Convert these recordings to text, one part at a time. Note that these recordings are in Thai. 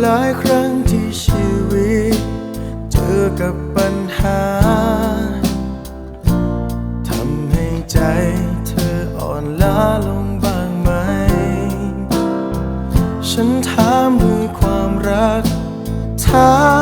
หลายครั้งที่ชีวิต เจอกับปัญหาทำให้ใจเธออ่อนล้าลงบ้างไหม ฉันถามด้วยความรักถาม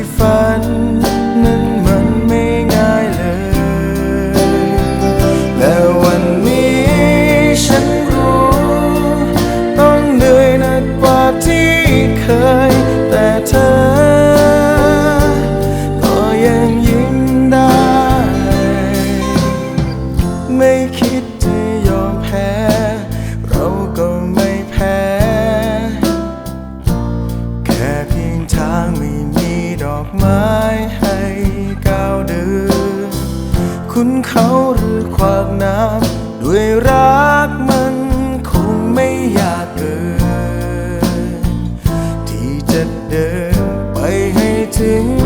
ยังยิ้มได้ ไม่คิดจะยอมแพ้ เราก็ไม่แพ้ แค่เพียงทางไม่มีดอกไม้ให้ก้าวเดินคุณเขาหรือควากน้ำด้วยรักมันคงไม่อยากเกิน ที่จะเดินไปให้ถึง